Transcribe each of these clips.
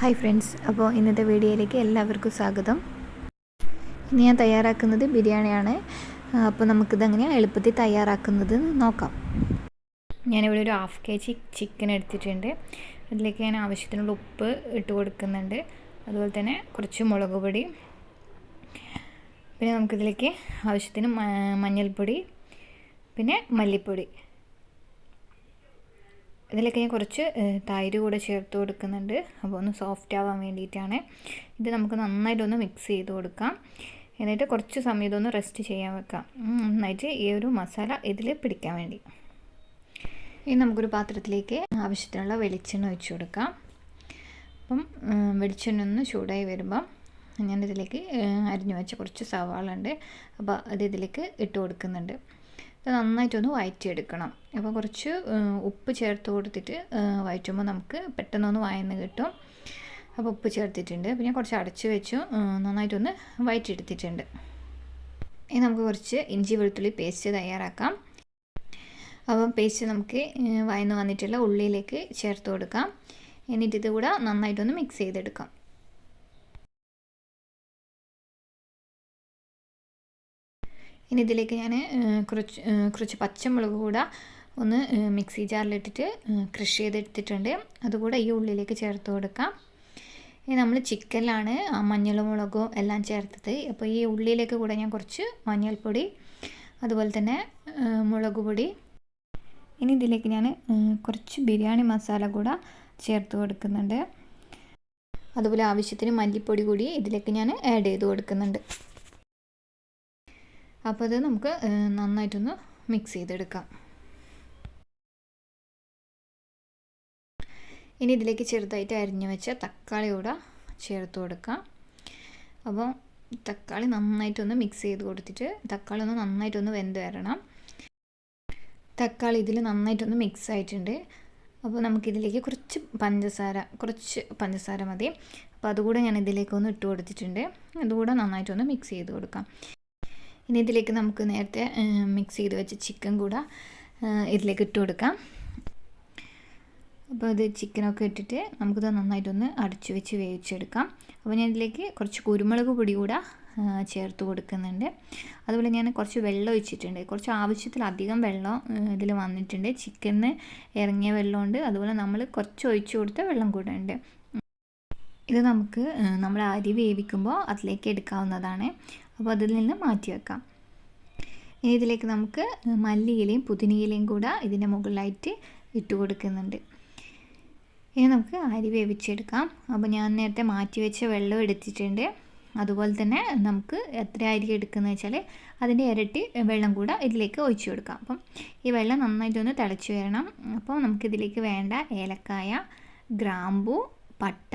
Hi friends അപ്പോൾ ഇന്നത്തെ വീഡിയോയിലേക്ക് എല്ലാവർക്കും സ്വാഗതം. ഇന്ന് ഞാൻ തയ്യാറാക്കുന്നത് ബിരിയാണിയാണ്. അപ്പോൾ നമുക്കിത് എങ്ങനെയാണ് എളുപ്പത്തിൽ തയ്യാറാക്കുന്നത് നോക്കാം. ഞാനിവിടെ ഒരു ഹാഫ് കെ ജി ചിക്കൻ എടുത്തിട്ടുണ്ട്. അതിലേക്ക് ഞാൻ ആവശ്യത്തിനുള്ള ഉപ്പ് ഇട്ട് കൊടുക്കുന്നുണ്ട്. അതുപോലെ തന്നെ കുറച്ച് മുളക് പൊടി. പിന്നെ നമുക്കിതിലേക്ക് ആവശ്യത്തിന് മഞ്ഞൾപ്പൊടി. പിന്നെ മല്ലിപ്പൊടി. ഇതിലേക്ക് ഞാൻ കുറച്ച് തൈര് കൂടെ ചേർത്ത് കൊടുക്കുന്നുണ്ട്. അപ്പോൾ ഒന്ന് സോഫ്റ്റ് ആവാൻ വേണ്ടിയിട്ടാണ്. ഇത് നമുക്ക് നന്നായിട്ടൊന്ന് മിക്സ് ചെയ്ത് കൊടുക്കാം. എന്നിട്ട് കുറച്ച് സമയം ഇതൊന്ന് റെസ്റ്റ് ചെയ്യാൻ വെക്കാം. നന്നായിട്ട് ഈ ഒരു മസാല ഇതിൽ പിടിക്കാൻ വേണ്ടി. ഇനി നമുക്കൊരു പാത്രത്തിലേക്ക് ആവശ്യത്തിനുള്ള വെളിച്ചെണ്ണ ഒഴിച്ച് കൊടുക്കാം. അപ്പം വെളിച്ചെണ്ണ ഒന്ന് ചൂടായി വരുമ്പം ഞാനിതിലേക്ക് അരിഞ്ഞു വെച്ച കുറച്ച് സവാള ഉണ്ട്. അപ്പോൾ അത് ഇതിലേക്ക് ഇട്ട് കൊടുക്കുന്നുണ്ട്. ഇത് നന്നായിട്ടൊന്ന് വഴറ്റിയെടുക്കണം അപ്പോൾ കുറച്ച് ഉപ്പ് ചേർത്ത് കൊടുത്തിട്ട് വഴറ്റുമ്പോൾ നമുക്ക് പെട്ടെന്നൊന്ന് വായന്ന് കിട്ടും. അപ്പോൾ ഉപ്പ് ചേർത്തിട്ടുണ്ട്. പിന്നെ കുറച്ച് അടച്ചു വെച്ചു. നന്നായിട്ടൊന്ന് വയറ്റിയെടുത്തിട്ടുണ്ട്. ഇനി നമുക്ക് കുറച്ച് ഇഞ്ചി വെളുത്തുള്ളി പേസ്റ്റ് തയ്യാറാക്കാം. അപ്പം പേസ്റ്റ് നമുക്ക് വയന്ന് വന്നിട്ടുള്ള ഉള്ളിയിലേക്ക് ചേർത്ത് കൊടുക്കാം. എന്നിട്ട് ഇത് കൂടെ നന്നായിട്ടൊന്ന് മിക്സ് ചെയ്തെടുക്കാം. ഇനി ഇതിലേക്ക് ഞാൻ കുറച്ച് കുറച്ച് പച്ചമുളക് കൂടെ ഒന്ന് മിക്സി ജാറിലിട്ടിട്ട് ക്രഷ് ചെയ്തെടുത്തിട്ടുണ്ട്. അതുകൂടെ ഈ ഉള്ളിലേക്ക് ചേർത്ത് കൊടുക്കാം. ഇനി നമ്മൾ ചിക്കനിലാണ് മഞ്ഞളും മുളകും എല്ലാം ചേർത്തത്. അപ്പോൾ ഈ ഉള്ളിയിലേക്ക് കൂടെ ഞാൻ കുറച്ച് മഞ്ഞൾപ്പൊടി അതുപോലെ തന്നെ മുളക് പൊടി. ഇനി ഇതിലേക്ക് ഞാൻ കുറച്ച് ബിരിയാണി മസാല കൂടെ ചേർത്ത് കൊടുക്കുന്നുണ്ട്. അതുപോലെ ആവശ്യത്തിന് മല്ലിപ്പൊടി കൂടി ഇതിലേക്ക് ഞാൻ ആഡ് ചെയ്ത് കൊടുക്കുന്നുണ്ട്. അപ്പോൾ അത് നമുക്ക് നന്നായിട്ടൊന്ന് മിക്സ് ചെയ്തെടുക്കാം. ഇനി ഇതിലേക്ക് ചെറുതായിട്ട് അരിഞ്ഞു വെച്ച തക്കാളി കൂടെ ചേർത്ത് കൊടുക്കാം. അപ്പോൾ തക്കാളി നന്നായിട്ടൊന്ന് മിക്സ് ചെയ്ത് കൊടുത്തിട്ട് തക്കാളി ഒന്ന് നന്നായിട്ടൊന്ന് വെന്ത് വരണം. തക്കാളി ഇതിൽ നന്നായിട്ടൊന്ന് മിക്സ് ആയിട്ടുണ്ട്. അപ്പോൾ നമുക്കിതിലേക്ക് കുറച്ച് പഞ്ചസാര കുറച്ച് പഞ്ചസാര മതി. അപ്പോൾ അതുകൂടെ ഞാൻ ഇതിലേക്ക് ഒന്ന് ഇട്ട് കൊടുത്തിട്ടുണ്ട്. അതുകൂടെ നന്നായിട്ടൊന്ന് മിക്സ് ചെയ്ത് കൊടുക്കാം. ഇനി ഇതിലേക്ക് നമുക്ക് നേരത്തെ മിക്സ് ചെയ്ത് വെച്ച ചിക്കൻ കൂടെ ഇതിലേക്ക് ഇട്ട് കൊടുക്കാം. അപ്പോൾ ഇത് ചിക്കനൊക്കെ ഇട്ടിട്ട് നമുക്കിത് നന്നായിട്ടൊന്ന് അടച്ചു വെച്ച് വേവിച്ചെടുക്കാം. അപ്പോൾ ഞാൻ ഇതിലേക്ക് കുറച്ച് കുരുമുളക് പൊടി കൂടെ ചേർത്ത് കൊടുക്കുന്നുണ്ട്. അതുപോലെ ഞാൻ കുറച്ച് വെള്ളം ഒഴിച്ചിട്ടുണ്ട്. കുറച്ച് ആവശ്യത്തിലധികം വെള്ളം ഇതിൽ വന്നിട്ടുണ്ട്. ചിക്കന് ഇറങ്ങിയ വെള്ളമുണ്ട്. അതുപോലെ നമ്മൾ കുറച്ച് ഒഴിച്ചു കൊടുത്ത വെള്ളം കൂടെ ഉണ്ട്. ഇത് നമുക്ക് നമ്മൾ അരി വേവിക്കുമ്പോൾ അതിലേക്ക് എടുക്കാവുന്നതാണ്. അപ്പോൾ അതിൽ നിന്ന് മാറ്റി വെക്കാം. ഇനി ഇതിലേക്ക് നമുക്ക് മല്ലിയിലയും പുതിനയിലയും കൂടെ ഇതിന്റെ മുകളിലായിട്ട് ഇട്ട് കൊടുക്കുന്നുണ്ട്. ഇനി നമുക്ക് അരി വേവിച്ചെടുക്കാം. അപ്പോൾ ഞാൻ നേരത്തെ മാറ്റി വെച്ച വെള്ളം എടുത്തിട്ടുണ്ട്. അതുപോലെ തന്നെ നമുക്ക് എത്ര അരി എടുക്കുന്നത് വെച്ചാൽ അതിന്റെ ഇരട്ടി വെള്ളം കൂടെ ഇതിലേക്ക് ഒഴിച്ചു കൊടുക്കാം. അപ്പം ഈ വെള്ളം നന്നായിട്ടൊന്ന് തിളച്ചു വരണം. അപ്പോൾ നമുക്കിതിലേക്ക് വേണ്ട ഏലക്കായ ഗ്രാമ്പു പട്ട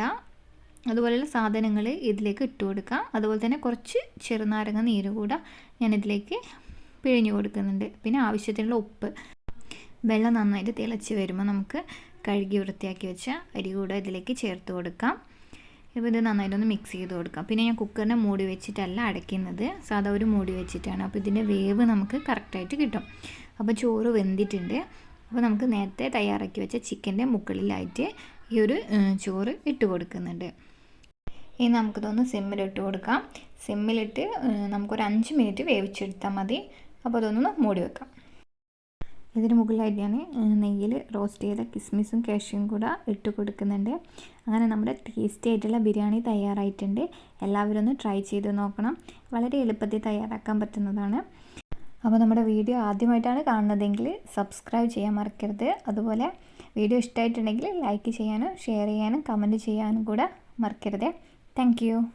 അതുപോലെയുള്ള സാധനങ്ങൾ ഇതിലേക്ക് ഇട്ട് കൊടുക്കാം. അതുപോലെ തന്നെ കുറച്ച് ചെറുനാരങ്ങ നീര് കൂടെ ഞാനിതിലേക്ക് പിഴിഞ്ഞു കൊടുക്കുന്നുണ്ട്. പിന്നെ ആവശ്യത്തിനുള്ള ഉപ്പ്. വെള്ളം നന്നായിട്ട് തിളച്ച് വരുമ്പോൾ നമുക്ക് കഴുകി വൃത്തിയാക്കി വെച്ച അരി കൂടെ ഇതിലേക്ക് ചേർത്ത് കൊടുക്കാം. ഇപ്പോൾ ഇത് നന്നായിട്ടൊന്ന് മിക്സ് ചെയ്ത് കൊടുക്കാം. പിന്നെ ഞാൻ കുക്കറിനെ മൂടി വെച്ചിട്ടല്ല അടയ്ക്കുന്നത്. സാധാ ഒരു മൂടി വെച്ചിട്ടാണ്. അപ്പോൾ ഇതിന്റെ വേവ് നമുക്ക് കറക്റ്റായിട്ട് കിട്ടും. അപ്പോൾ ചോറ് വെന്തിട്ടുണ്ട്. അപ്പോൾ നമുക്ക് നേരത്തെ തയ്യാറാക്കി വെച്ച ചിക്കന്റെ മുകളിലായിട്ട് ഈ ഒരു ചോറ് ഇട്ട് കൊടുക്കുന്നുണ്ട്. ഇനി നമുക്കിതൊന്ന് സിമ്മിലിട്ട് കൊടുക്കാം. സിമ്മിലിട്ട് നമുക്കൊരു അഞ്ച് മിനിറ്റ് വേവിച്ചെടുത്താൽ മതി. അപ്പോൾ അതൊന്ന് മൂടി വെക്കാം. ഇതിന് മുകളിലായിട്ട് ഞാൻ നെയ്യിൽ റോസ്റ്റ് ചെയ്ത കിസ്മിസും കാഷ്യും കൂടെ ഇട്ട് കൊടുക്കുന്നുണ്ട്. അങ്ങനെ നമ്മുടെ ടേസ്റ്റി ആയിട്ടുള്ള ബിരിയാണി തയ്യാറായിട്ടുണ്ട്. എല്ലാവരും ഒന്ന് ട്രൈ ചെയ്ത് നോക്കണം. വളരെ എളുപ്പത്തിൽ തയ്യാറാക്കാൻ പറ്റുന്നതാണ്. അപ്പോൾ നമ്മുടെ വീഡിയോ ആദ്യമായിട്ടാണ് കാണുന്നതെങ്കിൽ സബ്സ്ക്രൈബ് ചെയ്യാൻ മറക്കരുത്. അതുപോലെ വീഡിയോ ഇഷ്ടമായിട്ടുണ്ടെങ്കിൽ ലൈക്ക് ചെയ്യാനും ഷെയർ ചെയ്യാനും കമന്റ് ചെയ്യാനും കൂടെ മറക്കരുത്. Thank you.